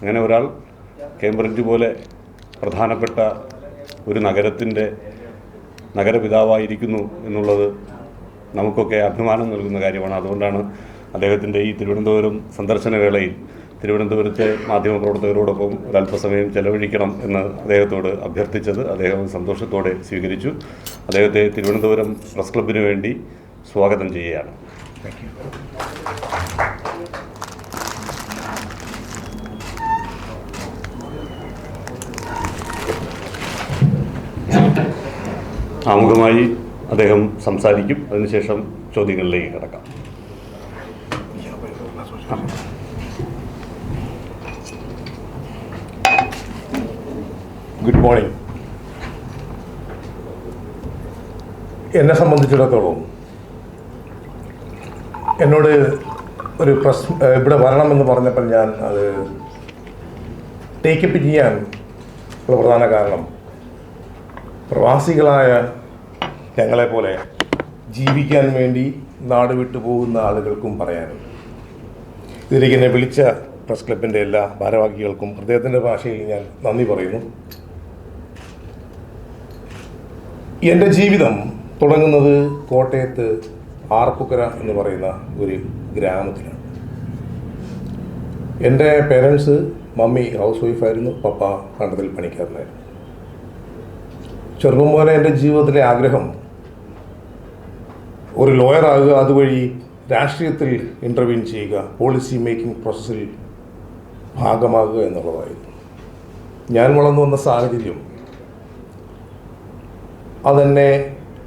അങ്ങനെ ഒരാൾ കേംബ്രിഡ്ജ് പോലെ പ്രധാനപ്പെട്ട ഒരു നഗരത്തിന്റെ നഗരപിതാവായിരിക്കുന്നു എന്നുള്ളത് നമുക്കൊക്കെ അഭിമാനം നൽകുന്ന കാര്യമാണ്. അതുകൊണ്ടാണ് അദ്ദേഹത്തിന്റെ ഈ തിരുവനന്തപുരം സന്ദർശന വേളയിൽ തിരുവനന്തപുരത്തെ മാധ്യമപ്രവർത്തകരോടൊപ്പം ഒരല്പസമയം ചെലവഴിക്കണം എന്ന് അദ്ദേഹത്തോട് അഭ്യർത്ഥിച്ചത് അദ്ദേഹം സന്തോഷത്തോടെ സ്വീകരിച്ചു. അദ്ദേഹത്തെ തിരുവനന്തപുരം പ്രസ് ക്ലബിന് വേണ്ടി സ്വാഗതം ചെയ്യുകയാണ്. ആമുഖമായി അദ്ദേഹം സംസാരിക്കും. അതിനുശേഷം ചോദ്യങ്ങളിലേക്ക് കിടക്കാം. Good morning. എന്നെ സംബന്ധിച്ചിടത്തോളം എന്നോട് ഒരു പ്രസ് ഇവിടെ വരണമെന്ന് പറഞ്ഞപ്പോൾ ഞാൻ അത് ടേക്കപ്പ് ചെയ്യാൻ ഉള്ള പ്രധാന കാരണം പ്രവാസികളായ ഞങ്ങളെപ്പോലെ ജീവിക്കാൻ വേണ്ടി നാട് വിട്ടു പോകുന്ന ആളുകൾക്കും പറയാനുണ്ട്. ഇതിലേക്ക് എന്നെ വിളിച്ച പ്രസ് ക്ലബിന്റെ എല്ലാ ഭാരവാഹികൾക്കും ഹൃദയത്തിന്റെ ഭാഷയിൽ ഞാൻ നന്ദി പറയുന്നു. എന്റെ ജീവിതം തുടങ്ങുന്നത് കോട്ടയത്ത് ആർപ്പുക്കര എന്ന് പറയുന്ന ഒരു ഗ്രാമത്തിലാണ്. എന്റെ പേരൻസ് മമ്മി ഹൗസ് വൈഫായിരുന്നു പപ്പ കണ്ടതിൽ പണിക്കാരനായിരുന്നു. ചെറുപ്പം പോലെ എന്റെ ജീവിതത്തിലെ ആഗ്രഹം ഒരു ലോയർ ആകുക അതുവഴി രാഷ്ട്രീയത്തിൽ ഇന്റർവ്യൂ ചെയ്യുക പോളിസി മേക്കിംഗ് പ്രോസസ്സിൽ ഭാഗമാകുക എന്നുള്ളതായിരുന്നു. ഞാൻ വളർന്നു വന്ന സാഹചര്യം അതെന്നെ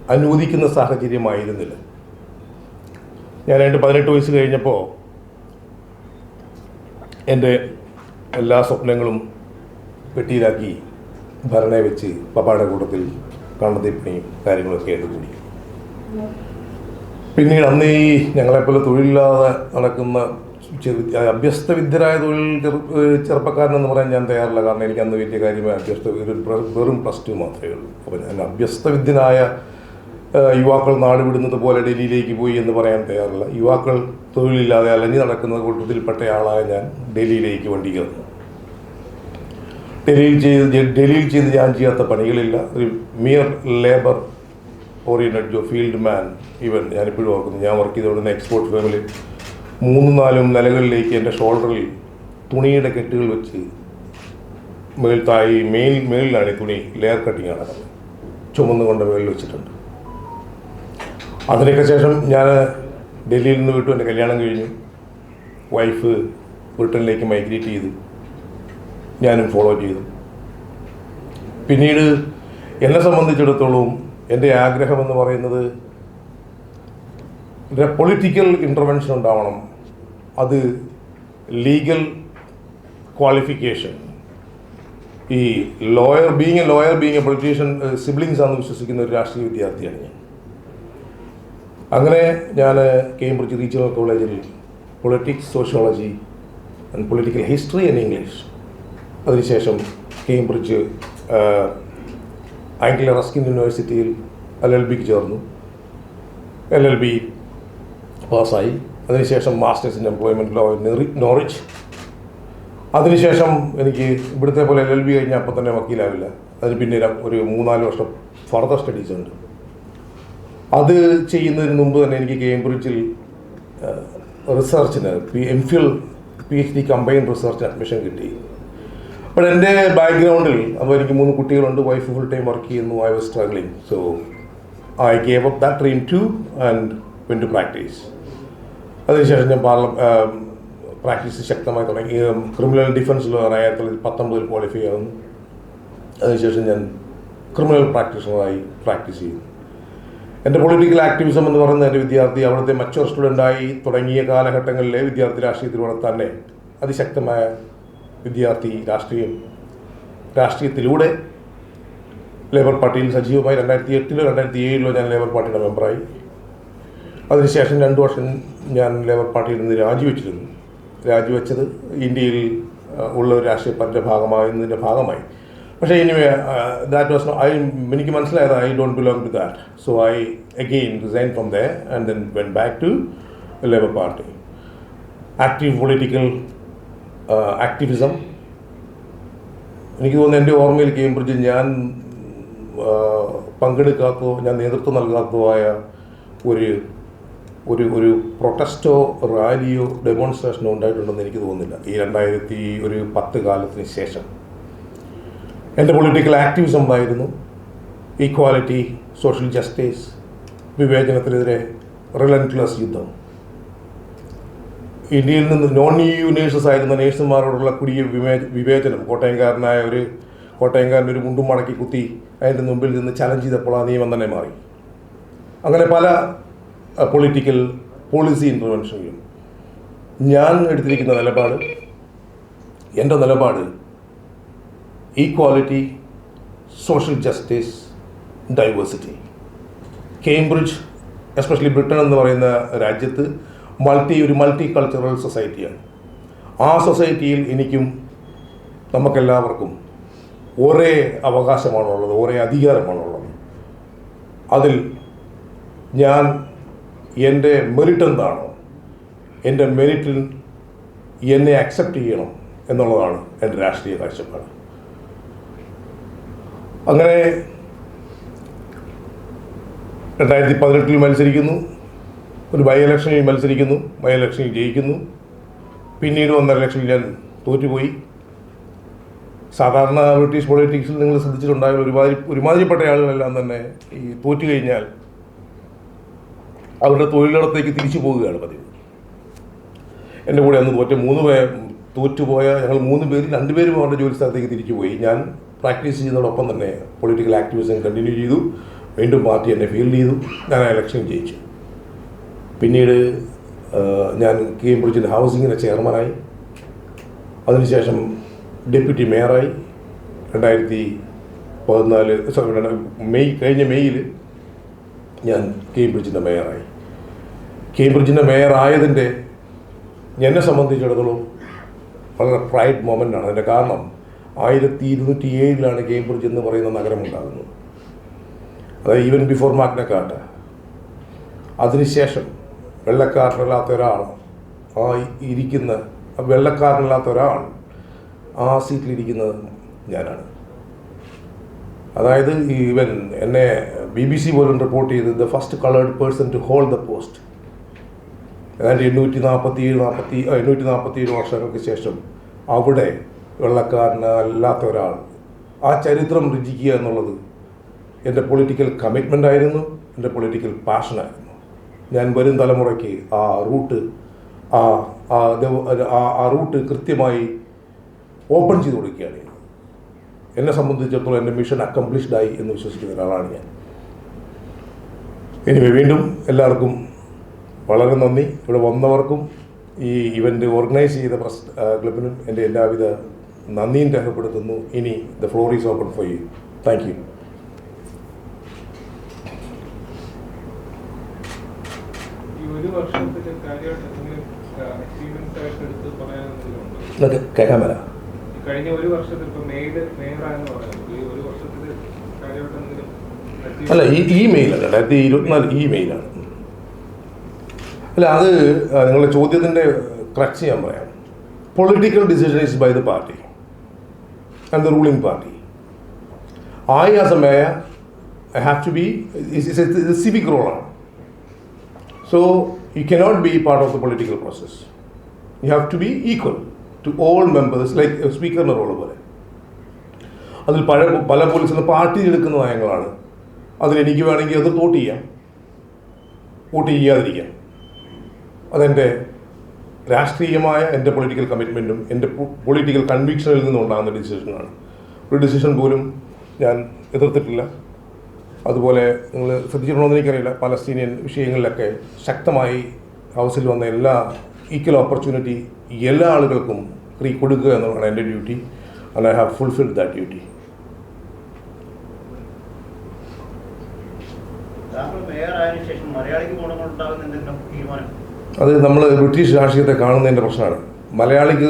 അനുവദിക്കുന്ന സാഹചര്യമായിരുന്നില്ല. ഞാൻ എന്റെ പതിനെട്ട് വയസ്സ് കഴിഞ്ഞപ്പോൾ എന്റെ എല്ലാ സ്വപ്നങ്ങളും പെട്ടിയിലാക്കി ഭരണെ വെച്ച് പപ്പായുടെ കൂട്ടത്തിൽ കണ്ണത്തിപ്പണിയും കാര്യങ്ങളൊക്കെ ആയിട്ട് കൂടി. പിന്നീട് അന്ന് ഈ ഞങ്ങളെപ്പോലെ തൊഴിലില്ലാതെ നടക്കുന്ന അഭ്യസ്ത വിദ്യരായ തൊഴിൽ ചെറു ചെറുപ്പക്കാരനെന്ന് പറയാൻ ഞാൻ തയ്യാറില്ല. കാരണം എനിക്ക് അന്ന് വലിയ കാര്യമായി അഭ്യസ്ത വെറും പ്ലസ് ടു മാത്രമേ ഉള്ളൂ. അപ്പോൾ ഞാൻ അഭ്യസ്ത വിദ്യനായ യുവാക്കൾ നാട് വിടുന്നത് പോലെ ഡൽഹിയിലേക്ക് പോയി എന്ന് പറയാൻ തയ്യാറില്ല. യുവാക്കൾ തൊഴിലില്ലാതെ അലഞ്ഞു നടക്കുന്ന കൂട്ടത്തിൽപ്പെട്ട ആളായ ഞാൻ ഡൽഹിയിലേക്ക് വണ്ടി കയറുന്നു. ഡൽഹിയിൽ ചെയ്ത് ഡൽഹിയിൽ ചെയ്ത് ഞാൻ ചെയ്യാത്ത പണികളില്ല. ഒരു മിയർ ലേബർ ഓറിയന്റഡ് ജോ ഫീൽഡ് മാൻ ഈവൻ ഞാനിപ്പോഴും ഓർക്കുന്നു. ഞാൻ വർക്ക് ചെയ്തുകൊണ്ടിരുന്ന എക്സ്പോർട്ട് ഫേമിൽ മൂന്നും നാലും നിലകളിലേക്ക് എന്റെ ഷോൾഡറിൽ തുണിയുടെ കെട്ടുകൾ വെച്ച് മേൽ തായി മേൽ മേളിലാണ് ഈ തുണി ലെയർ കട്ടിങ് നടക്കുന്നത് ചുമന്നുകൊണ്ട് മേളിൽ വെച്ചിട്ടുണ്ട്. അതിനൊക്കെ ശേഷം ഞാൻ ഡൽഹിയിൽ നിന്ന് വിട്ടു എന്റെ കല്യാണം കഴിഞ്ഞു. വൈഫ് ബ്രിട്ടനിലേക്ക് മൈഗ്രേറ്റ് ചെയ്തു. ഞാനും ഫോളോ ചെയ്തു. പിന്നീട് എന്നെ സംബന്ധിച്ചിടത്തോളം എന്റെ ആഗ്രഹം എന്ന് പറയുന്നത് പൊളിറ്റിക്കൽ ഇന്റർവെൻഷൻ ഉണ്ടാവണം. അത് ലീഗൽ ക്വാളിഫിക്കേഷൻ ഈ lawyer being a lawyer being a politician siblings ആണെന്ന് വിശ്വസിക്കുന്ന ഒരു രാഷ്ട്രീയ വിദ്യാർത്ഥിയാണ് ഞാൻ. അങ്ങനെ ഞാൻ കേംബ്രിഡ്ജ് റീജിയണൽ കോളേജിൽ politics sociology and political history and English അതിനുശേഷം കേംബ്രിഡ്ജ് ആംഗ്ല റസ്കിൻ യൂണിവേഴ്സിറ്റിയിൽ എൽ എൽ ബിക്ക് ചേർന്നു. എൽ എൽ ബി പാസ്സായി. അതിനുശേഷം masters in employment law Norwich അതിനുശേഷം എനിക്ക് ഇവിടുത്തെ പോലെ എൽ എൽ ബി കഴിഞ്ഞാൽ അപ്പം തന്നെ വക്കീലാവില്ല. അതിന് പിന്നീട് ഒരു മൂന്നാൽ വർഷം ഫർദർ സ്റ്റഡീസ് ഉണ്ട്. അത് ചെയ്യുന്നതിന് മുമ്പ് തന്നെ എനിക്ക് കേംബ്രിഡ്ജിൽ റിസർച്ചിന് P M phil P H D combine research admission കിട്ടി. അപ്പോൾ എന്റെ ബാക്ക്ഗ്രൗണ്ടിൽ അപ്പോൾ എനിക്ക് മൂന്ന് കുട്ടികളുണ്ട് വൈഫ് ഫുൾ ടൈം വർക്ക് ചെയ്യുന്നു I was struggling so I gave up that dream too and when to practice അതിനുശേഷം ഞാൻ പാർല പ്രാക്ടീസ് ശക്തമായി തുടങ്ങി. ക്രിമിനൽ ഡിഫൻസ് ആയിരത്തി തൊള്ളായിരത്തി പത്തൊമ്പതിൽ ക്വാളിഫൈ ആകുന്നു അതിനുശേഷം ഞാൻ ക്രിമിനൽ പ്രാക്ടീഷണറായി പ്രാക്ടീസ് ചെയ്യുന്നു. എന്റെ പൊളിറ്റിക്കൽ ആക്ടിവിസം എന്ന് പറയുന്നത് എന്റെ വിദ്യാർത്ഥി അവിടുത്തെ മച്ചുവർ സ്റ്റുഡന്റായി തുടങ്ങിയ കാലഘട്ടങ്ങളിലെ വിദ്യാർത്ഥി രാഷ്ട്രീയത്തിലൂടെ തന്നെ അതിശക്തമായ വിദ്യാർത്ഥി രാഷ്ട്രീയം. രാഷ്ട്രീയത്തിലൂടെ ലേബർ പാർട്ടിയിൽ സജീവമായി രണ്ടായിരത്തി എട്ടിലോ രണ്ടായിരത്തി ഏഴിലോ ഞാൻ ലേബർ പാർട്ടിയുടെ മെമ്പറായി. അതിനുശേഷം രണ്ട് വർഷം ഞാൻ ലേബർ പാർട്ടിയിൽ നിന്ന് രാജിവെച്ചിരുന്നു. രാജിവെച്ചത് ഇന്ത്യയിൽ ഉള്ള ഒരു രാഷ്ട്രീയ പാർട്ടിയുടെ ഭാഗമായതിന്റെ ഭാഗമായി. പക്ഷേ എനിവേ ദാറ്റ് വാസ് ഐ എനിക്ക് മനസ്സിലായത് I don't belong to that so I again resign from the and then when back to labour party. Active political activism എനിക്ക് തോന്നുന്നു എന്റെ ഓർമ്മയിൽ കേംബ്രിഡ്ജിൽ ഞാൻ പങ്കെടുക്കാത്തോ ഞാൻ നേതൃത്വം നൽകാത്തതോ ആയ ഒരു ഒരു ഒരു പ്രൊട്ടസ്റ്റോ റാലിയോ ഡെമോൺസ്ട്രേഷനോ ഉണ്ടായിട്ടുണ്ടെന്ന് എനിക്ക് തോന്നുന്നില്ല. ഈ രണ്ടായിരത്തി ഒരു പത്ത് കാലത്തിന് ശേഷം. എന്റെ പൊളിറ്റിക്കൽ ആക്ടിവിസം ആയിരുന്നു. ഈക്വാലിറ്റി സോഷ്യൽ ജസ്റ്റിസ് വിവേചനത്തിനെതിരെ റിലന്റ്ലെസ് യുദ്ധം. ഇന്ത്യയിൽ നിന്ന് നോൺ യു നേഴ്സസ് ആയിരുന്ന നേഴ്സുമാരോടുള്ള കുടിയ വിമേ വിവേചനം കോട്ടയംകാരനായ ഒരു കോട്ടയംകാരൻ ഒരു മുണ്ടും മടക്കി കുത്തി അതിന്റെ മുമ്പിൽ നിന്ന് ചലഞ്ച് ചെയ്തപ്പോൾ ആ നിയമം തന്നെ മാറി. അങ്ങനെ പല പൊളിറ്റിക്കൽ പോളിസി ഇന്റർവെൻഷനിലും ഞാൻ എടുത്തിരിക്കുന്ന നിലപാട് എന്റെ നിലപാട് equality social justice diversity Cambridge especially Britain എന്ന് പറയുന്ന രാജ്യത്ത് മൾട്ടി ഒരു മൾട്ടി കൾച്ചറൽ സൊസൈറ്റിയാണ്. ആ സൊസൈറ്റിയിൽ എനിക്കും നമുക്കെല്ലാവർക്കും ഒരേ അവകാശമാണുള്ളത് ഒരേ അധികാരമാണുള്ളത്. അതിൽ ഞാൻ എന്റെ മെറിറ്റ് എന്താണോ എന്റെ മെറിറ്റിൽ എന്നെ അക്സെപ്റ്റ് ചെയ്യണം എന്നുള്ളതാണ് എന്റെ രാഷ്ട്രീയ കാഴ്ചപ്പാട്. അങ്ങനെ രണ്ടായിരത്തി പതിനെട്ടിൽ മത്സരിക്കുന്നു. ഒരു ബൈ ഇലക്ഷനിൽ മത്സരിക്കുന്നു ബൈ ഇലക്ഷനിൽ ജയിക്കുന്നു. പിന്നീട് ഒന്നര ലക്ഷം ഞാൻ തോറ്റുപോയി. സാധാരണ ബ്രിട്ടീഷ് പൊളിറ്റിക്സിൽ നിങ്ങൾ ശ്രദ്ധിച്ചിട്ടുണ്ടായാൽ ഒരുമാതിരി ഒരുമാതിരിപ്പെട്ട ആളുകളെല്ലാം തന്നെ ഈ തോറ്റു കഴിഞ്ഞാൽ അവരുടെ തൊഴിലിടത്തേക്ക് തിരിച്ചു പോവുകയാണ് പതിവ്. എന്റെ കൂടെ അന്ന് തോറ്റ മൂന്ന് പേർ തോറ്റുപോയ ഞങ്ങൾ മൂന്ന് പേര് രണ്ടുപേരും അവരുടെ ജോലി സ്ഥലത്തേക്ക് തിരിച്ചു പോയി. ഞാൻ പ്രാക്ടീസ് ചെയ്യുന്നതോടൊപ്പം തന്നെ പൊളിറ്റിക്കൽ ആക്ടിവിസം കണ്ടിന്യൂ ചെയ്തു. വീണ്ടും പാർട്ടി എന്നെ ഫീൽഡ് ചെയ്തു. ഞാൻ ആ ഇലക്ഷൻ ജയിച്ചു. പിന്നീട് ഞാൻ കേംബ്രിഡ്ജിന്റെ ഹൗസിങ്ങിന്റെ ചെയർമാനായി അതിനുശേഷം ഡെപ്യൂട്ടി മേയറായി രണ്ടായിരത്തി പതിനാല് സോറി മെയ് കഴിഞ്ഞ മെയ്യിൽ ഞാൻ കേംബ്രിഡ്ജിന്റെ മേയറായി കേംബ്രിഡ്ജിന്റെ മേയറായതിന്റെ എന്നെ സംബന്ധിച്ചിടത്തോളം വളരെ പ്രൈഡ് മൊമെന്റ് ആണ്. അതിന്റെ കാരണം ആയിരത്തി ഇരുന്നൂറ്റി ഏഴിലാണ് കേംബ്രിഡ്ജ് എന്ന് പറയുന്ന നഗരം ഉണ്ടാകുന്നത് അതായത് ഈവൻ ബിഫോർ മാഗ്നക്കാട്ട് അതിനുശേഷം വെള്ളക്കാരനല്ലാത്ത ഒരാൾ ആ ഇരിക്കുന്ന വെള്ളക്കാരനല്ലാത്ത ഒരാൾ ആ സീറ്റിലിരിക്കുന്നത് ഞാനാണ്. അതായത് ഈവൻ എന്നെ ബി ബി സി പോലും റിപ്പോർട്ട് ചെയ്ത് the first coloured person to hold the post ഏതാണ്ട് എണ്ണൂറ്റി നാൽപ്പത്തി ഏഴ് നാൽപ്പത്തി എണ്ണൂറ്റി നാൽപ്പത്തി ഏഴ് വർഷങ്ങൾക്ക് ശേഷം അവിടെ വെള്ളക്കാരനല്ലാത്ത ഒരാൾ ആ ചരിത്രം രചിക്കുക എന്നുള്ളത് എന്റെ പൊളിറ്റിക്കൽ കമ്മിറ്റ്മെന്റ് ആയിരുന്നു എന്റെ പൊളിറ്റിക്കൽ പാഷനായിരുന്നു ഞാൻ വരും തലമുറയ്ക്ക് ആ റൂട്ട് ആ ആ റൂട്ട് കൃത്യമായി ഓപ്പൺ ചെയ്ത് കൊടുക്കുകയാണ്. എന്നെ സംബന്ധിച്ചിടത്തോളം എന്റെ മിഷൻ അക്കംപ്ലിഷ്ഡ് ആയി എന്ന് വിശ്വസിക്കുന്ന ഒരാളാണ് ഞാൻ. ഇനി വീണ്ടും എല്ലാവർക്കും വളരെ നന്ദി. ഇവിടെ വന്നവർക്കും ഈ ഇവന്റ് ഓർഗനൈസ് ചെയ്ത പ്രസ് ക്ലബിനും എന്റെ എല്ലാവിധ നന്ദിയും രേഖപ്പെടുത്തുന്നു. ഇനി the floor is open for you thank you ഈ ഒരു വർഷത്തിൽ കാര്യമായിട്ട് എന്തെങ്കിലും അച്ചീവ്മെന്റ്സ് ആയിട്ട് എടുത്ത് പറയാൻ എന്തെങ്കിലും കേൾക്കാൻ കഴിഞ്ഞ ഒരു വർഷത്തിൽ ഇപ്പൊ മെയ്ഡ് മേയറായെന്ന് പറയുന്നത് ഈ ഒരു വർഷത്തിൽ കാര്യമായിട്ട് എന്തെങ്കിലും അല്ല ഈ ഈ മെയിലാണ് രണ്ടായിരത്തി ഇരുപത്തിനാല് ഈ മെയിലാണ് അല്ല അത് നിങ്ങളുടെ ചോദ്യത്തിന്റെ ക്രക്സ് ഞാൻ പറയാം. Political decision is by the party and the ruling party I as a mayor I have to be civic റോളാണ് so you cannot be part of the political process you have to be equal to all members like സ്പീക്കറിന്റെ role പോലെ. അതിൽ പല പല പോലീസിലും party എടുക്കുന്ന നയങ്ങളാണ്. അതിലെനിക്ക് വേണമെങ്കിൽ അത് vote ചെയ്യാം. വോട്ട് ചെയ്യാതിരിക്കാം. അതെന്റെ രാഷ്ട്രീയമായ എന്റെ പൊളിറ്റിക്കൽ കമ്മിറ്റ്മെന്റും എന്റെ പൊളിറ്റിക്കൽ കൺവിക്ഷനിൽ നിന്നുണ്ടാകുന്ന ഡിസിഷനാണ് ഒരു ഡിസിഷൻ പോലും ഞാൻ എതിർത്തിട്ടില്ല. അതുപോലെ നിങ്ങൾ ശ്രദ്ധിച്ചിട്ടുണ്ടോ എന്ന് എനിക്കറിയില്ല. പലസ്തീനിയൻ വിഷയങ്ങളിലൊക്കെ ശക്തമായി ഹൗസിൽ വന്ന എല്ലാ ഈക്വൽ ഓപ്പർച്യൂണിറ്റി എല്ലാ ആളുകൾക്കും ഫ്രീ കൊടുക്കുക എന്നുള്ളതാണ് എന്റെ duty and I have fulfilled that duty അത് നമ്മൾ ബ്രിട്ടീഷ് രാഷ്ട്രീയത്തെ കാണുന്നതിന്റെ പ്രശ്നമാണ്. മലയാളിക്ക്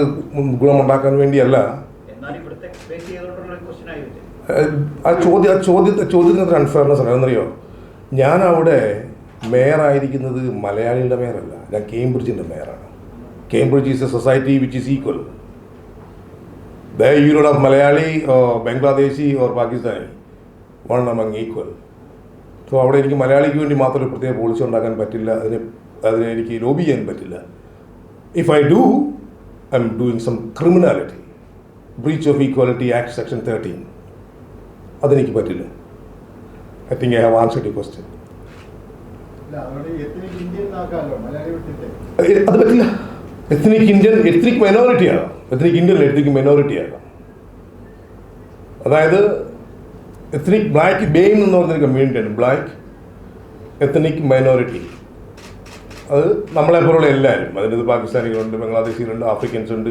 ഗുണമുണ്ടാക്കാൻ വേണ്ടിയല്ല എന്നാൽ ഇവിടുത്തെ ഫേസ് ചെയ്തുകൊണ്ടുള്ള ക്വസ്റ്റ്യൻ ആയി വെച്ചത് ഏഹ്, ആ ചോദ്യം ആ ചോദ്യ ചോദ്യത്തിന് അൺഫെയർനെസ് അറിയോ ഞാൻ അവിടെ മേയറായിരിക്കുന്നത് മലയാളിയുടെ മേയറല്ല. ഞാൻ കേംബ്രിഡ്ജിന്റെ മേയറാണ്. Cambridge is a society which is equal the യൂറോഡ് of Malayali Bangladeshi or Pakistani one One equal so അവിടെ എനിക്ക് മലയാളിക്ക് വേണ്ടി മാത്രം ഒരു പ്രത്യേക പോളിസി ഉണ്ടാക്കാൻ പറ്റില്ല. അതിന് അതിനെ എനിക്ക് ലോബി ചെയ്യാൻ പറ്റില്ല. If I do I'm doing some criminality breach of equality act section thirteen അതെനിക്ക് പറ്റില്ല. I think I have answer to question അത് പറ്റില്ല. എത്നിക് ഇന്ത്യൻ എത്നിക് മൈനോറിറ്റി ആകാം എത്നിക് ഇന്ത്യൻ എത്നിക് മൈനോറിറ്റി ആകാം അതായത് എത്നിക് ബ്ലാക്ക് ബെയിൻ എന്ന് പറഞ്ഞൊരു കമ്മ്യൂണിറ്റിയാണ് ബ്ലാക്ക് എത്നിക് മൈനോറിറ്റി അത് നമ്മളെ പോലുള്ള എല്ലാവരും അതിനകത്ത് പാകിസ്ഥാനികളുണ്ട് ബംഗ്ലാദേശികളുണ്ട് ആഫ്രിക്കൻസ് ഉണ്ട്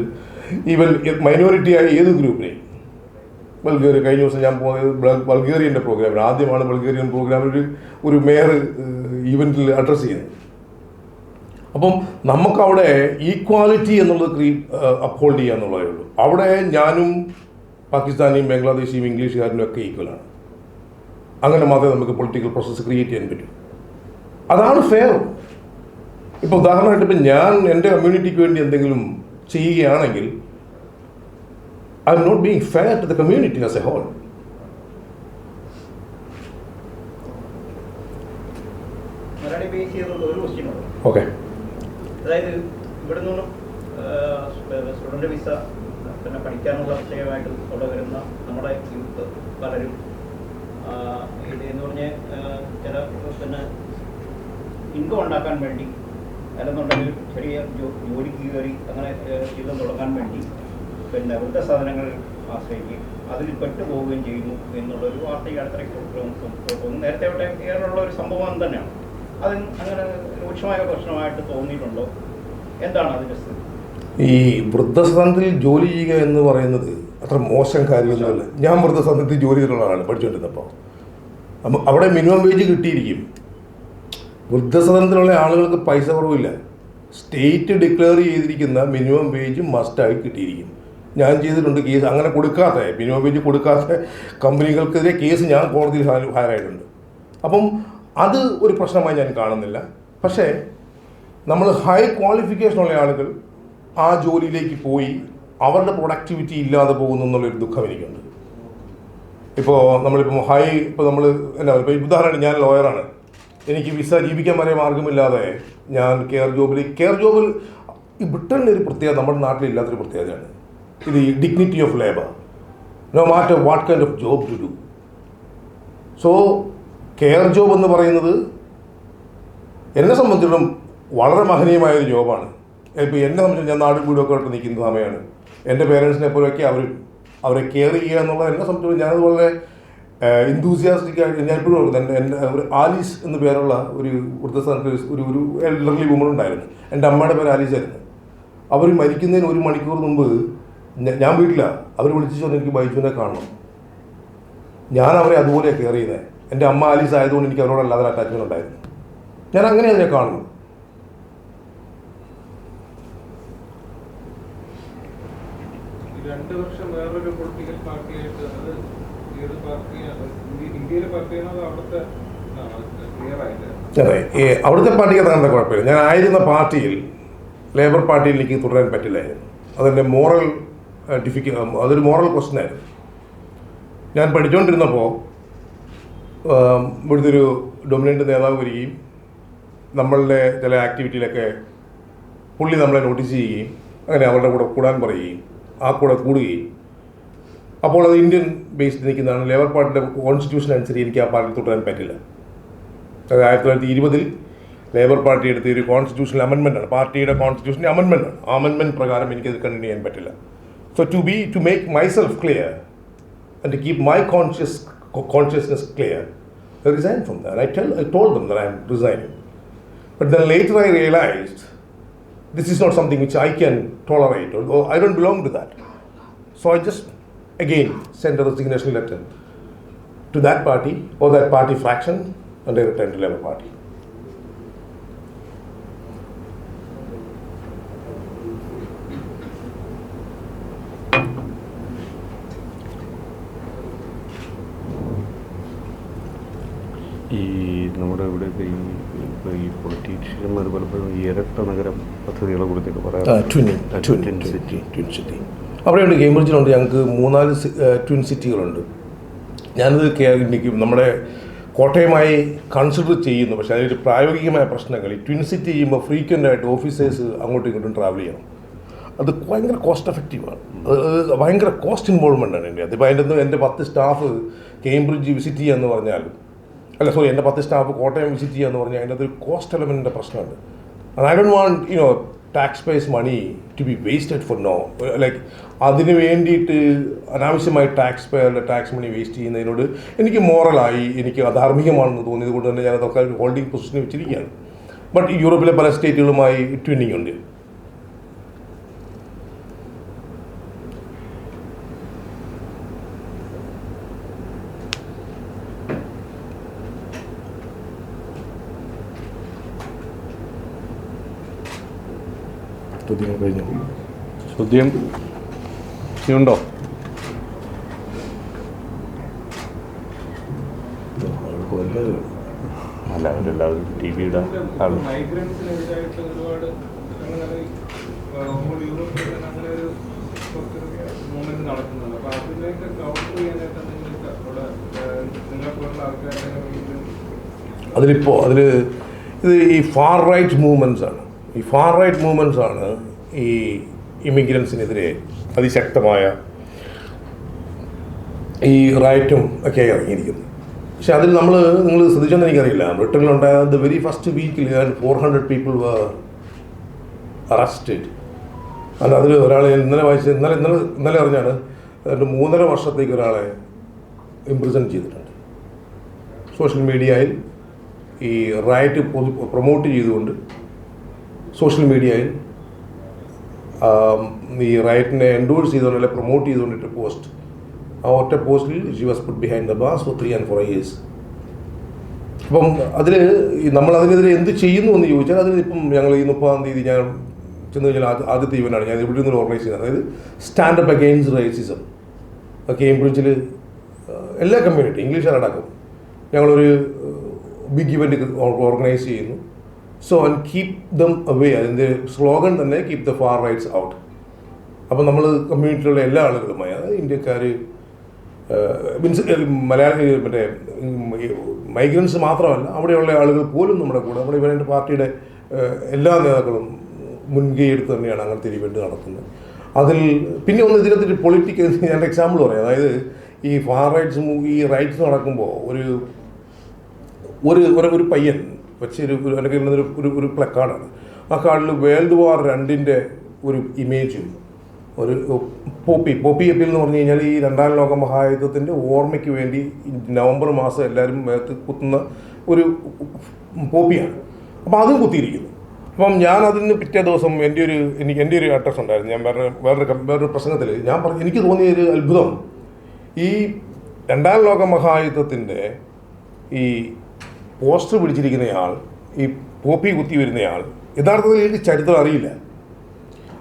ഈവൻ മൈനോറിറ്റിയായ ഏത് ഗ്രൂപ്പിനെയും ബൾഗേറിയ കഴിഞ്ഞ ദിവസം ഞാൻ പോയത് ബൾ- ബൾഗേറിയന്റെ പ്രോഗ്രാമിൽ ആദ്യമാണ് ബൾഗേറിയൻ പ്രോഗ്രാമിൽ ഒരു മേയർ ഈവന്റിൽ അഡ്രസ്സ് ചെയ്യുന്നത്. അപ്പം നമുക്കവിടെ ഈക്വാലിറ്റി എന്നുള്ളത് ക്രീ അപ്ഹോൾഡ് ചെയ്യുക എന്നുള്ളതേ ഉള്ളൂ. അവിടെ ഞാനും പാകിസ്ഥാനിയും ബംഗ്ലാദേശിയും ഇംഗ്ലീഷുകാരനും ഒക്കെ ഈക്വലാണ് അങ്ങനെ മാത്രമേ നമുക്ക് പൊളിറ്റിക്കൽ പ്രോസസ്സ് ക്രിയേറ്റ് ചെയ്യാൻ പറ്റൂ. അതാണ് ഫെയർ ഇപ്പോൾ ഉദാഹരണമായിട്ട് ഇപ്പം ഞാൻ എന്റെ കമ്മ്യൂണിറ്റിക്ക് വേണ്ടി എന്തെങ്കിലും ചെയ്യുകയാണെങ്കിൽ I not being fair to the community as a whole. Okay അതായത് ഇവിടെ നിന്നും സ്റ്റുഡന്റ് വിസ പിന്നെ പഠിക്കാനുള്ള വിഷയമായിട്ട് അവിടെ വരുന്ന നമ്മുടെ യൂത്ത് പലരും ഇത് എന്ന് പറഞ്ഞ ചില പിന്നെ ഇൻകം ഉണ്ടാക്കാൻ വേണ്ടി അല്ലെന്നുണ്ടെങ്കിൽ ചെറിയ ജോലിക്ക് കയറി അങ്ങനെ ജീവിതം തുടങ്ങാൻ വേണ്ടി പിന്നെ വൃദ്ധസാധനങ്ങൾ ആശ്രയിക്കുകയും അതിൽ പെട്ടുപോവുകയും ചെയ്യുന്നു എന്നുള്ളൊരു വാർത്ത ഈ തോന്നുന്നു നേരത്തെ അവിടെ ഏറെയുള്ള ഒരു സംഭവം തന്നെയാണ്. അത് അങ്ങനെ രൂക്ഷമായ പ്രശ്നമായിട്ട് തോന്നിയിട്ടുണ്ടോ? എന്താണ് അതിന്റെ സ്ഥിതി? ഈ വൃദ്ധസദനത്തിൽ ജോലി ചെയ്യുക എന്ന് പറയുന്നത് അത്ര മോശം കാര്യമൊന്നുമല്ല. ഞാൻ വൃദ്ധസദനത്തിൽ ജോലി ചെയ്തിട്ടുള്ള ആളാണ് പഠിച്ചുകൊണ്ടിരുന്നപ്പോൾ. അവിടെ മിനിമം വേജ് കിട്ടിയിരിക്കും. വൃദ്ധസദനത്തിലുള്ള ആളുകൾക്ക് പൈസ കുറവില്ല. സ്റ്റേറ്റ് ഡിക്ലെയർ ചെയ്തിരിക്കുന്ന മിനിമം വേജ് മസ്റ്റായി കിട്ടിയിരിക്കും. ഞാൻ ചെയ്തിട്ടുണ്ട് കേസ്. അങ്ങനെ കൊടുക്കാത്ത വേജ് കൊടുക്കാത്ത കമ്പനികൾക്കെതിരെ കേസ് ഞാൻ കോടതിയിൽ ഹയറായിട്ടുണ്ട് അപ്പം അത് ഒരു പ്രശ്നമായി ഞാൻ കാണുന്നില്ല. പക്ഷേ നമ്മൾ ഹൈ ക്വാളിഫിക്കേഷൻ ഉള്ള ആളുകൾ ആ ജോലിയിലേക്ക് പോയി അവരുടെ പ്രൊഡക്ടിവിറ്റി ഇല്ലാതെ പോകുന്നു എന്നുള്ളൊരു ദുഃഖം എനിക്കുണ്ട്. ഇപ്പോൾ നമ്മളിപ്പോൾ ഹൈ ഇപ്പോൾ നമ്മൾ എന്നാ ഇപ്പോൾ ഉദാഹരണം ഞാൻ ലോയറാണ് എനിക്ക് വിസ ജീവിക്കാൻ വരെ മാർഗമില്ലാതെ ഞാൻ കെയർ ജോബിൽ കെയർ ജോബിൽ ഈ ബ്രിട്ടനിലെ ഒരു പ്രത്യേകത നമ്മുടെ നാട്ടിലില്ലാത്തൊരു പ്രത്യേകതയാണ്. Dignity dignity of labour no matter what kind of job to do so care job എന്ന് പറയുന്നത് എന്നെ സംബന്ധിച്ചിടത്തോളം വളരെ മഹനീയമായ ഒരു ജോബാണ്. ഇപ്പോൾ എന്നെ സംബന്ധിച്ച് ഞാൻ നാടും വീടൊക്കെ ആയിട്ട് നിൽക്കുന്ന സമയമാണ്. എന്റെ പേരൻസിനെ പോലെയൊക്കെ അവർ അവരെ കെയർ ചെയ്യുക എന്നുള്ളത് എന്നെ സംബന്ധിച്ചിടത്തോളം ഞാനത് വളരെ ഇന്തൂസിയാസ്റ്റിക് ആയിട്ട് ഞാൻ എപ്പോഴും ഓർക്കുന്നത് എന്റെ ഒരു ആലീസ് എന്ന് പേരുള്ള ഒരു വൃദ്ധസ്ഥാനത്ത് ഒരു ഒരു എൽഡർലി വുമൺ ഉണ്ടായിരുന്നു. എന്റെ അമ്മയുടെ പേര് ആലീസ് ആയിരുന്നു അവർ മരിക്കുന്നതിന് ഒരു മണിക്കൂർ മുമ്പ് ഞാൻ വീട്ടിലാണ് അവർ വിളിച്ചു ചോദിച്ചു എനിക്ക് ബൈജുവിനെ കാണണം. ഞാൻ അവരെ അതുപോലെ കയറിയത് എന്റെ അമ്മ ആലീസ് ആയതുകൊണ്ട് എനിക്ക് അവരോട് അല്ലാതെ അറ്റാച്ച്മെന്റ് ഉണ്ടായിരുന്നു ഞാൻ അങ്ങനെ അതിനെ കാണുന്നു. ഈ രണ്ട് വർഷം വേറൊരു പൊളിറ്റിക്കൽ പാർട്ടിയായിട്ട് അത് ഏത് പാർട്ടിയാണ് ഇന്ത്യയിലെ പാർട്ടിയാണോ അവിടുത്തെ അതെ പാർട്ടിക്ക് കുഴപ്പമില്ല. ഞാൻ ആയിരുന്ന പാർട്ടിയിൽ ലേബർ പാർട്ടിയിൽ എനിക്ക് തുടരാൻ പറ്റില്ലായിരുന്നു. അതെന്റെ മോറൽ ഡിഫിക്ക അതൊരു മോറൽ ക്വസ്റ്റ്യൻ ആയിരുന്നു. ഞാൻ പഠിച്ചുകൊണ്ടിരുന്നപ്പോൾ ഇവിടുത്തെ ഒരു ഡൊമിനന്റ് നേതാവ് വരികയും നമ്മളുടെ ചില ആക്ടിവിറ്റിയിലൊക്കെ പുള്ളി നമ്മളെ നോട്ടീസ് ചെയ്യുകയും അങ്ങനെ അവരുടെ കൂടെ കൂടാൻ പറയുകയും ആ കൂടെ കൂടുകയും. അപ്പോൾ അത് ഇന്ത്യൻ ബേസ്ഡ് നിൽക്കുന്നതാണ്. ലേബർ പാർട്ടിയുടെ കോൺസ്റ്റിറ്റ്യൂഷൻ അനുസരിച്ച് എനിക്ക് ആ പാർട്ടിയിൽ തുടരാൻ പറ്റില്ല. അത് ആയിരത്തി തൊള്ളായിരത്തി ഇരുപതിൽ ലേബർ പാർട്ടി എടുത്ത ഒരു കോൺസ്റ്റിറ്റ്യൂഷൻ അമെൻമെന്റ് ആണ്. പാർട്ടിയുടെ കോൺസ്റ്റിറ്റ്യൂഷന്റെ അമെൻമെന്റ് ആണ്. ആ അമെൻമെന്റ് പ്രകാരം എനിക്കത് കണ്ടിന്യൂ ചെയ്യാൻ പറ്റില്ല. So to be to make myself clear and to keep my conscious consciousness clear, I resigned from that. I tell I told them that I'm resigning. But then later I realized this is not something which I can tolerate or, or I don't belong to that. So I just again sent a resignation letter to that party or that party fraction and I returned to Labour Party. ഈ നമ്മുടെ ഇവിടെ ഈ ഇപ്പോൾ ഈ പൊളിറ്റീഷ്യന്മാർ പലപ്പോഴും ഈ ഇരട്ട നഗരം പദ്ധതികളെ കുറിച്ചൊക്കെ പറയാം സിറ്റി. അവിടെയുണ്ട് കേംബ്രിഡ്ജിലുണ്ട് ഞങ്ങൾക്ക് മൂന്നാൽ ട്വിൻ സിറ്റികളുണ്ട് ഞാനത് കേ- എനിക്ക് നമ്മുടെ കോട്ടയമായി കൺസിഡർ ചെയ്യുന്നു. പക്ഷേ അതിലൊരു പ്രായോഗികമായ പ്രശ്നങ്ങൾ. ഈ ട്വിൻ സിറ്റി ചെയ്യുമ്പോൾ ഫ്രീക്വന്റ് ആയിട്ട് ഓഫീസേഴ്സ് അങ്ങോട്ടും ഇങ്ങോട്ടും ട്രാവൽ ചെയ്യണം. അത് ഭയങ്കര കോസ്റ്റ് എഫക്റ്റീവാണ് അത് ഭയങ്കര കോസ്റ്റ് ഇൻവോൾവ്മെന്റ് ആണ് എന്റെ അതിപ്പോൾ അതിന്റെ എന്റെ പത്ത് സ്റ്റാഫ് കേംബ്രിഡ്ജ് വിസിറ്റ് ചെയ്യുക എന്ന് പറഞ്ഞാൽ അല്ല സോറി എന്റെ പത്ത് സ്റ്റാഫ് കോട്ടയം വിസിറ്റ് ചെയ്യുക എന്ന് പറഞ്ഞാൽ അതിന്റെ ഒരു കോസ്റ്റ് എലമെന്റിന്റെ പ്രശ്നമുണ്ട്. I don't want you know tax pays money to be wasted for no like അതിന് വേണ്ടിയിട്ട് അനാവശ്യമായി ടാക്സ് പേയറുടെ ടാക്സ് മണി വേസ്റ്റ് ചെയ്യുന്നതിനോട് എനിക്ക് മോറലായി എനിക്ക് അധാർമികമാണെന്ന് തോന്നിയത് കൊണ്ട് തന്നെ ഞാൻ അതൊക്കെ ഹോൾഡിംഗ് പൊസിഷനിൽ വെച്ചിരിക്കുകയാണ്. ബട്ട് യൂറോപ്പിലെ പല സ്റ്റേറ്റുകളുമായി ട്വിന്നിങ് ഉണ്ട്. ചോദ്യങ്ങൾ കഴിഞ്ഞു. ചോദ്യം ഇനിയുണ്ടോ അല്ല അവരെല്ലാവരും ടി വിയുടെ അതിലിപ്പോൾ അതിൽ ഇത് ഈ ഫാർ റൈറ്റ് മൂവ്മെന്റ്സ് ആണ്. ഈ ഫാർ റൈറ്റ് മൂവ്മെന്റ്സ് ആണ് ഈ ഇമിഗ്രൻസിനെതിരെ അതിശക്തമായ ഈ റൈറ്റും ഒക്കെ ഇറങ്ങിയിരിക്കുന്നത്. പക്ഷെ അതിൽ നമ്മൾ നിങ്ങൾ ശ്രദ്ധിച്ചെന്ന് എനിക്കറിയില്ല. ബ്രിട്ടനിലുണ്ടായ ദ വെരി ഫസ്റ്റ് വീക്കിൽ four hundred people were arrested അല്ല അതിൽ ഞാൻ ഇന്നലെ വായിച്ചത് ഇന്നലെ ഇന്നലെ ഇന്നലെ അറിഞ്ഞാണ് ഒരു മൂന്നര വർഷത്തേക്ക് ഒരാളെ ഇംപ്രിസൺ ചെയ്തിട്ടുണ്ട്. സോഷ്യൽ മീഡിയയിൽ ഈ റൈറ്റ് പ്രൊമോട്ട് ചെയ്തുകൊണ്ട് സോഷ്യൽ മീഡിയയിൽ ഈ റൈറ്റിനെ എൻഡോഴ്സ് ചെയ്തുകൊണ്ട് അല്ലെങ്കിൽ പ്രൊമോട്ട് ചെയ്തുകൊണ്ടിട്ട് പോസ്റ്റ് ആ ഒറ്റ പോസ്റ്റിൽ she was put behind the bars for three and four years അപ്പം അതിൽ നമ്മൾ അതിനെതിരെ എന്ത് ചെയ്യുന്നു എന്ന് ചോദിച്ചാൽ അതിൽ ഇപ്പം ഞങ്ങൾ ഈ മുപ്പതാം തീയതി ഞാൻ ചെന്ന് കഴിഞ്ഞാൽ ആദ്യ- ആദ്യത്തെ ഇവനാണ് ഞാൻ ഇവിടെ നിന്ന് ഓർഗനൈസ് ചെയ്യുന്നത് അതായത് സ്റ്റാൻഡപ്പ് അഗെയിൻസ്റ്റ് റേസിസം കേംബ്രിഡ്ജിൽ എല്ലാ കമ്മ്യൂണിറ്റി ഇംഗ്ലീഷ് അടക്കം ഞങ്ങളൊരു ബിഗ് ഇവന്റ് ഓർഗനൈസ് ചെയ്യുന്നു. So and keep them away അതിന്റെ സ്ലോഗൻ തന്നെ keep the far rights out അപ്പം നമ്മൾ കമ്മ്യൂണിറ്റിയിലുള്ള എല്ലാ ആളുകളുമായി അതായത് ഇന്ത്യക്കാർ മീൻസ് മലയാളി മറ്റേ മൈഗ്രൻസ് മാത്രമല്ല അവിടെയുള്ള ആളുകൾ പോലും നമ്മുടെ കൂടെ നമ്മുടെ ഇവരുടെ പാർട്ടിയുടെ എല്ലാ നേതാക്കളും മുൻകൈ എടുത്ത് തന്നെയാണ് അങ്ങനത്തെ ഒരു ഇവന്റ് നടത്തുന്നത്. അതിൽ പിന്നെ ഒന്ന് ഇതിനകത്തൊരു പൊളിറ്റിക്കൽ ഞാൻ എക്സാമ്പിൾ പറയാം. അതായത് ഈ ഫാർ റൈറ്റ്സ് ഈ റൈറ്റ്സ് നടക്കുമ്പോൾ ഒരു ഒരു ഒരു പയ്യൻ വെച്ച് ഒരു ഒരു എന്റെ കയ്യിൽ നിന്നൊരു ഒരു ഒരു പ്ലക്കാർഡാണ് ആ കാർഡിൽ വേൾഡ് വാർ രണ്ടിന്റെ ഒരു ഇമേജും ഒരു പോപ്പി പോപ്പി എപ്പിൽ എന്ന് പറഞ്ഞു കഴിഞ്ഞാൽ ഈ രണ്ടാം ലോക മഹായുദ്ധത്തിന്റെ ഓർമ്മയ്ക്ക് വേണ്ടി നവംബർ മാസം എല്ലാവരും മേത്ത് കുത്തുന്ന ഒരു പോപ്പിയാണ് അപ്പോൾ അതും കുത്തിയിരിക്കുന്നു. അപ്പം ഞാൻ അതിന് പിറ്റേ ദിവസം എന്റെ ഒരു എനിക്ക് എന്റെ ഒരു അഡ്രസ് ഉണ്ടായിരുന്നു. ഞാൻ വേറെ വേറൊരു വേറൊരു പ്രസംഗത്തിൽ ഞാൻ പറഞ്ഞു എനിക്ക് തോന്നിയ ഒരു അത്ഭുതം. ഈ രണ്ടാം ലോക മഹായുദ്ധത്തിന്റെ ഈ പോസ്റ്റർ പിടിച്ചിരിക്കുന്നയാൾ ഈ പോപ്പി കുത്തി വരുന്നയാൾ യഥാർത്ഥത്തിൽ എനിക്ക് ചരിത്രം അറിയില്ല.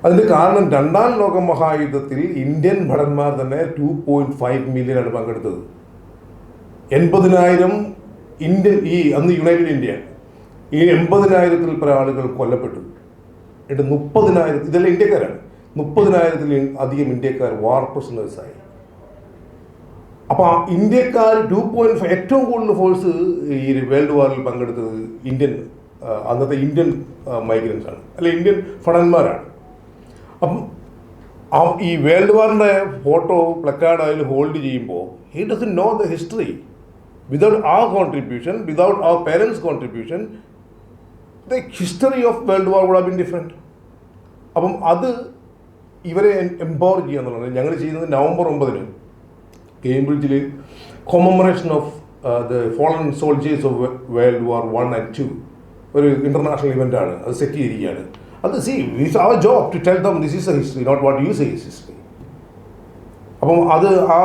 അതിന്റെ കാരണം രണ്ടാം ലോക മഹായുദ്ധത്തിൽ ഇന്ത്യൻ ഭടന്മാർ തന്നെ ടു പോയിന്റ് ഫൈവ് മില്യനാണ് പങ്കെടുത്തത്. എൺപതിനായിരം ഇന്ത്യൻ ഈ അന്ന് യുണൈറ്റഡ് ഇന്ത്യ ഈ എൺപതിനായിരത്തിൽ പല ആളുകൾ കൊല്ലപ്പെട്ടു. എന്നിട്ട് മുപ്പതിനായിരം ഇതെല്ലാം ഇന്ത്യക്കാരാണ്. മുപ്പതിനായിരത്തിൽ അധികം ഇന്ത്യക്കാർ വാർ പ്രസനേഴ്സായി അപ്പോൾ ഇന്ത്യക്കാർ ടു പോയിന്റ് ഫൈവ് ഏറ്റവും കൂടുതൽ ഫോഴ്സ് ഈ വേൾഡ് വാറിൽ പങ്കെടുത്തത് ഇന്ത്യൻ അന്നത്തെ ഇന്ത്യൻ മൈഗ്രൻസ് ആണ്. അല്ലെ ഇന്ത്യൻ ഭടന്മാരാണ്. അപ്പം ഈ വേൾഡ് വാറിന്റെ ഫോട്ടോ പ്ലക്കാർഡ് അതിൽ ഹോൾഡ് ചെയ്യുമ്പോൾ he does know the history without ആ കോൺട്രിബ്യൂഷൻ വിതൗട്ട് ആ parents contribution the history of world war would have been different അപ്പം അത് ഇവരെ എംപവർ ചെയ്യുക എന്നുള്ളത് ഞങ്ങൾ ചെയ്യുന്നത് നവംബർ ഒമ്പതിന്. കേംബ്രിഡ്ജിൽ commemoration of the fallen soldiers of world war one and two ഒരു ഇന്റർനാഷണൽ ഇവന്റാണ് അത് സെറ്റ് ചെയ്തിരിക്കുകയാണ്. അത് see is our job to tell them this is a history not what use is history അപ്പം അത് ആ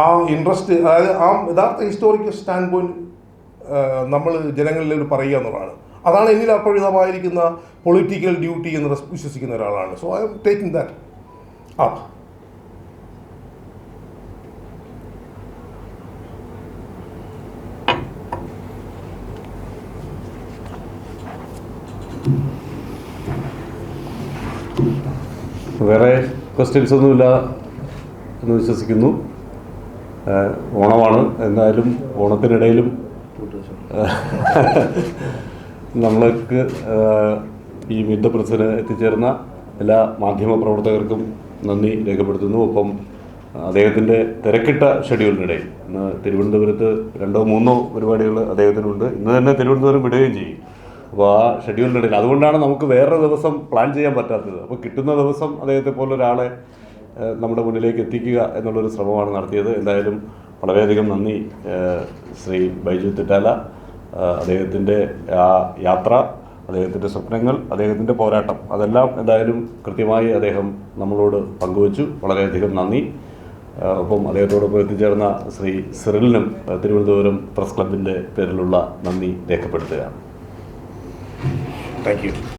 ആ ഇൻട്രസ്റ്റ് അതായത് ആ യഥാർത്ഥ ഹിസ്റ്റോറിക്കൽ സ്റ്റാൻഡ് പോയിന്റ് നമ്മൾ ജനങ്ങളിൽ പറയുക എന്നുള്ളതാണ്. അതാണ് എന്നിൽ അപ്രവിധമായിരിക്കുന്ന പൊളിറ്റിക്കൽ ഡ്യൂട്ടി എന്ന് വിശ്വസിക്കുന്ന ഒരാളാണ്. So I'm taking that up വേറെ ക്വസ്റ്റ്യൻസ് ഒന്നുമില്ല എന്ന് വിശ്വസിക്കുന്നു. ഓണമാണ്. എന്നാലും ഓണത്തിനിടയിലും നമ്മൾക്ക് ഈ മിഡ് പ്രസിന് എത്തിച്ചേർന്ന എല്ലാ മാധ്യമ പ്രവർത്തകർക്കും നന്ദി രേഖപ്പെടുത്തുന്നു. ഒപ്പം അദ്ദേഹത്തിന്റെ തിരക്കിട്ട ഷെഡ്യൂളിനിടയിൽ ഇന്ന് തിരുവനന്തപുരത്ത് രണ്ടോ മൂന്നോ പരിപാടികൾ അദ്ദേഹത്തിനുണ്ട്. ഇന്ന് തന്നെ തിരുവനന്തപുരം വിടുകയും ചെയ്യും. അപ്പോൾ ആ ഷെഡ്യൂളിനിടയിൽ അതുകൊണ്ടാണ് നമുക്ക് വേറൊരു ദിവസം പ്ലാൻ ചെയ്യാൻ പറ്റാത്തത്. അപ്പോൾ കിട്ടുന്ന ദിവസം അദ്ദേഹത്തെ പോലെ ഒരാളെ നമ്മുടെ മുന്നിലേക്ക് എത്തിക്കുക എന്നുള്ളൊരു ശ്രമമാണ് നടത്തിയത്. എന്തായാലും വളരെയധികം നന്ദി ശ്രീ ബൈജു തിട്ടാല അദ്ദേഹത്തിന്റെ ആ യാത്ര അദ്ദേഹത്തിന്റെ സ്വപ്നങ്ങൾ അദ്ദേഹത്തിന്റെ പോരാട്ടം അതെല്ലാം എന്തായാലും കൃത്യമായി അദ്ദേഹം നമ്മളോട് പങ്കുവച്ചു. വളരെയധികം നന്ദി. ഒപ്പം അദ്ദേഹത്തോടൊപ്പം എത്തിച്ചേർന്ന ശ്രീ സിറിലിനും തിരുവനന്തപുരം പ്രസ് ക്ലബിന്റെ പേരിലുള്ള നന്ദി രേഖപ്പെടുത്തുകയാണ്. Thank you